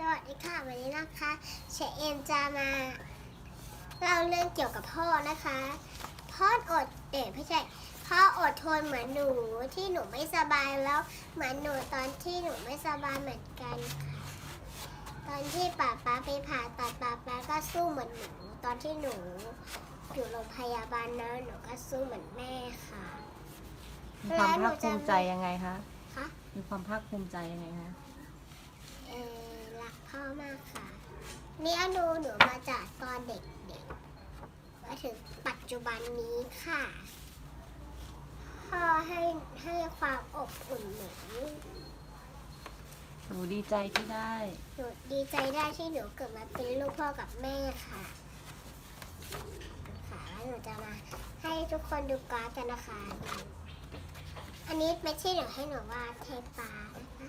สวัสดีค่ะ วันนี้นะคะเชเอมจะมาเล่าเรื่องเกี่ยวกับพ่อนะคะ พ่ออดเด็ไม่ใช่พ่ออดทนเหมือนหนูที่หนูไม่สบายแล้วเหมือนหนูตอนที่หนูไม่สบายเหมือนกันค่ะตอนที่ป้าป๊าไปผ่าตัดป้าป๊าก็สู้เหมือนหนูตอนที่หนูอยู่โรงพยาบาลนะหนูก็สู้เหมือนแม่ค่ะมีความภาคภูมิใจยังไงคะคะมีความภาคภูมิใจยังไงคะเออรักพ่อ มากค่ะ เนี่ยหนูหนูมาจากตอนเด็กๆมาถึงปัจจุบันนี้ค่ะ พ่อให้ให้ความอบอุ่นหนูหนูดีใจที่ได้ หนูดีใจได้ที่หนูเกิดมาเป็นลูกพ่อกับแม่ค่ะ ค่ะแล้วหนูจะมาให้ทุกคนดูการ์ดกันนะคะ อันนี้ไม่ใช่หนูให้หนูวาดเทปานะคะ